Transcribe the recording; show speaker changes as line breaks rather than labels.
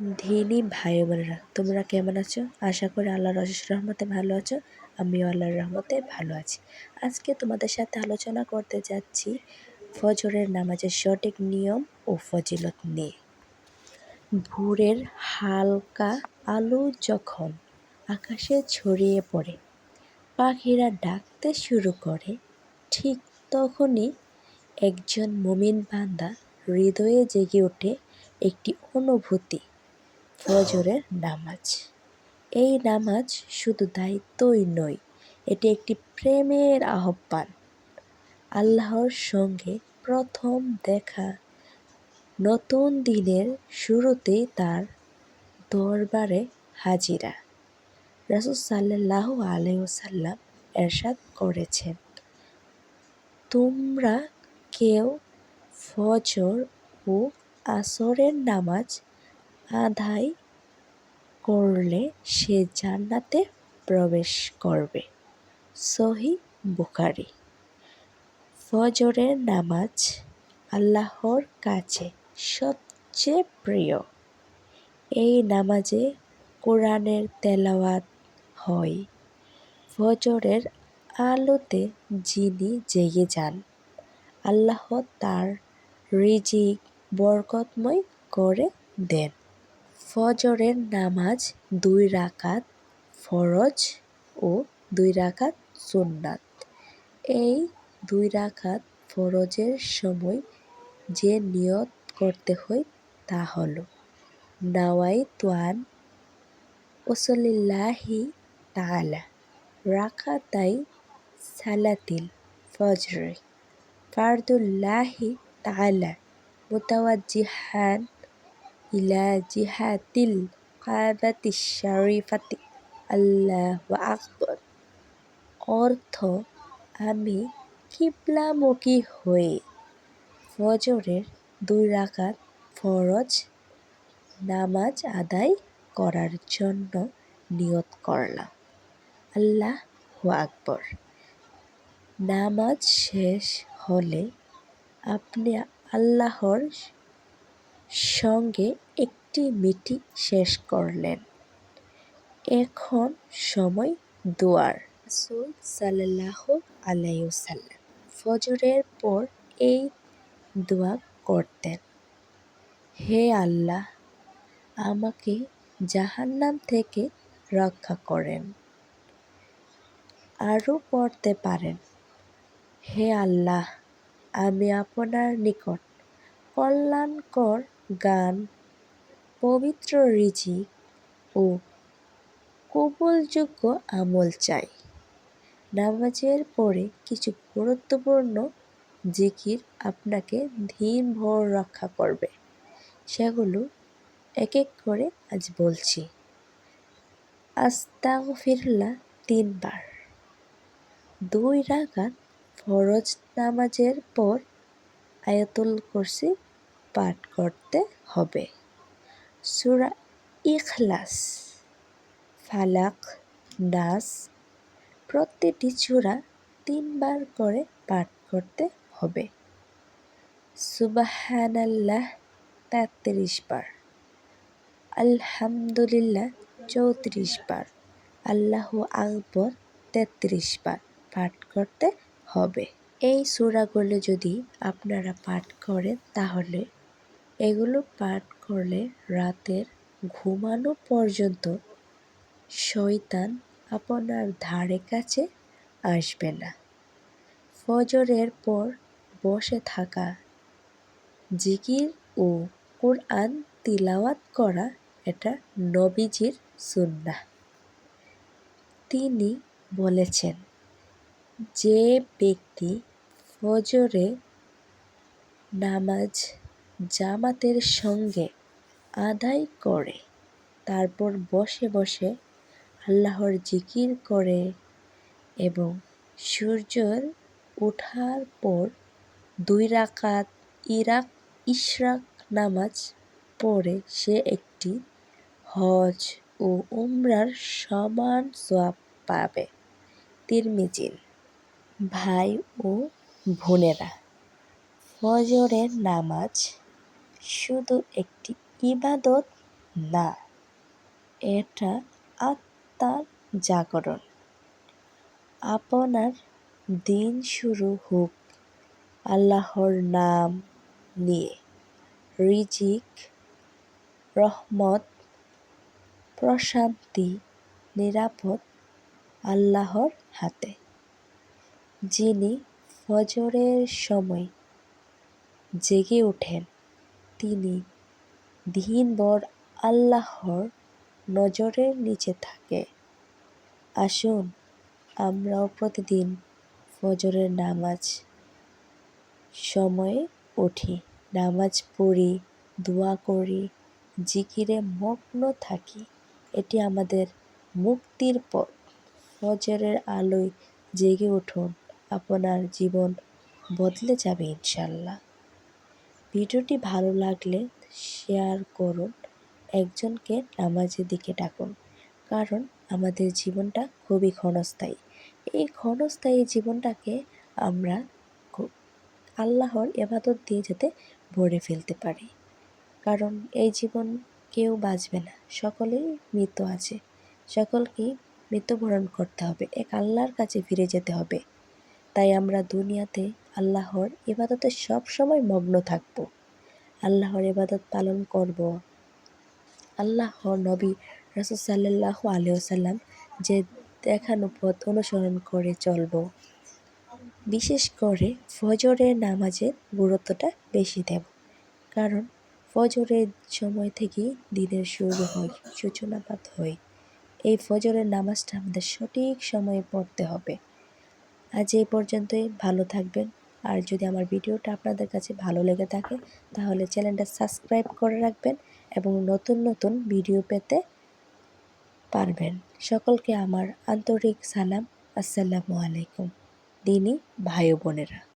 ধিনী ভাই বোনেরা, তোমরা কেমন আছো? আশা করি আল্লাহর অশেষ রহমতে ভালো আছো, আমিও আল্লাহর রহমতে ভালো আছি। আজকে তোমাদের সাথে আলোচনা করতে যাচ্ছি ফজরের নামাজের সঠিক নিয়ম ও ফজিলত নিয়ে। ভোরের হালকা আলো যখন আকাশে ছড়িয়ে পড়ে, পাখিরা ডাকতে শুরু করে, ঠিক তখনই একজন মুমিন বান্দা হৃদয়ে জেগে ওঠে একটি অনুভূতি। ফজরের নামাজ। এই নামাজ শুধু দায়িত্বই নয়, এটি একটি প্রেমের আহ্বান। আল্লাহর সঙ্গে প্রথম দেখা নতুন দিনের শুরুতেই তার দরবারে হাজিরা। রাসুল সাল্লাহ আলহ্লাম এরশাদ করেছেন, তোমরা কেউ ফজর ও আসরের নামাজ আদায় করলে সে জান্নাতে প্রবেশ করবে। সহি বুখারি। ফজরের নামাজ আল্লাহর কাছে সবচেয়ে প্রিয়। এই নামাজে কোরআনের তেলাওয়াত হয়। ফজরের আলোতে যিনি জেগে যান, আল্লাহ তার রিজিক বরকতময় করে দেন। ফজরের নামাজ দুই রাকাত ফরজ ও দুই রাকাত সুন্নাত। এই দুই রাকাত ফরজের সময় যে নিয়ত করতে হয় তা হল নাওয়াই তোয়ান ওসলিল্লাহি তালা রাকাতাই সালাতিল ফজরে, ফারদুল্লাহি তালা মুতাওয়াজ্জিহান ইলা জিহাতিল কাবাতি শরীফাতি আল্লাহু আকবর অর্থ, আমি কিবলামুখী হয়ে ফজরের দুই রাকাত ফরজ নামাজ আদায় করার জন্য নিয়ত করলাম। আল্লাহ আকবর। নামাজ শেষ হলে আপনি আল্লাহর সঙ্গে একটি মিটি শেষ করলেন। এখন সময় দোয়ার। রসুল সাল্লাহ আলাইসাল্লাম ফজরের পর এই দোয়া করতেন, হে আল্লাহ, আমাকে জাহান্নাম থেকে রক্ষা করেন আরও পড়তে পারেন। হে আল্লাহ, আমি আপনার নিকট কল্যাণকর গান, পবিত্র রিজিক ও কবুলযোগ্য আমল চাই। নামাজের পরে কিছু গুরুত্বপূর্ণ জিকির আপনাকে ভর রক্ষা করবে। সেগুলো এক এক করে আজ বলছি। আস্তাগফিরুল্লাহ তিনবার। দুই রাকাত ফরজ নামাজের পর আয়াতুল কুরসি পাঠ করতে হবে। সুরা ইখলাস, ফালাক, নাস, প্রতিটি চূড়া তিনবার করে পাঠ করতে হবে। সুবাহানাল্লাহ তেত্রিশ বার, আলহামদুলিল্লাহ চৌত্রিশ বার, আল্লাহ আকবর তেত্রিশ বার পাঠ করতে হবে। এই সুরাগুলো যদি আপনারা পাঠ করেন তাহলে এগুলো পাঠ করলে রাতের ঘুমানো পর্যন্ত শয়তান আপনার ধারে কাছে আসবে না। ফজরের পর বসে থাকা, জিকির ও কোরআন তিলাওয়াত করা এটা নবীজির সুন্না তিনি বলেছেন, যে ব্যক্তি ফজরে নামাজ জামাতের সঙ্গে আদায় করে। তারপর বসে বসে আল্লাহর জিকির করে এবং সূর্যর ওঠার পর দুই রাকাত ইরাক, ইশরাক নামাজ পড়ে সে একটি হজ ও উমরার সমান সোয়াব পাবে। তিরমিজিন ভাই ও বোনেরা, ফজরের নামাজ শুধু একটি ইবাদত না, এটা আত্মার জাগরণ। আপনার দিন শুরু হোক আল্লাহর নাম নিয়ে। রিজিক, রহমত, প্রশান্তি, নিরাপদ আল্লাহর হাতে। যিনি ফজরের সময় জেগে ওঠেন তিনি দিনভর আল্লাহর নজরের নিচে থাকে। আসুন, আমরাও প্রতিদিন ফজরের নামাজ সময়ে উঠি। নামাজ পড়ি, দোয়া করি, জিকিরে মগ্ন থাকি। এটি আমাদের মুক্তির পথ। ফজরের আলোয় জেগে উঠুন। আপনার জীবন বদলে যাবে ইনশাল্লাহ ভিডিওটি ভালো লাগলে শেয়ার করুন, একজনকে নামাজের দিকে ডাকুন, কারণ আমাদের জীবনটা খুবই ক্ষণস্থায়ী। এই ক্ষণস্থায়ী জীবনটাকে আমরা আল্লাহর এবাদত দিয়ে যাতে ভরে ফেলতে পারি। কারণ এই জীবন কেউ বাঁচবে না, সকলেই মৃত আছে। সকলকেই মৃত্যুবরণ করতে হবে, এক আল্লাহর কাছে ফিরে যেতে হবে। তাই আমরা দুনিয়াতে আল্লাহর এবাদতে সব সময় মগ্ন থাকব। আল্লাহর এবাদত পালন করব। আল্লাহর নবী রসুল সাল্লাহ আলিয়াল্লাম যে দেখানো পথ অনুসরণ করে চলব, বিশেষ করে ফজরের নামাজের গুরুত্বটা বেশি দেব। কারণ ফজরের সময় থেকেই দিনের শুরু হয়, সূচনাপাত হয়। এই ফজরের নামাজটা আমাদের সঠিক সময়ে পড়তে হবে। আজ এই পর্যন্তই, ভালো থাকবেন। আর যদি আমার ভিডিওটা আপনাদের কাছে ভালো লেগে থাকে, তাহলে চ্যানেলটা সাবস্ক্রাইব করে রাখবেন এবং নতুন নতুন ভিডিও পেতে পারবেন। সকলকে আমার আন্তরিক সালাম। আসসালামু আলাইকুম। দিনই ভাই বোনেরা।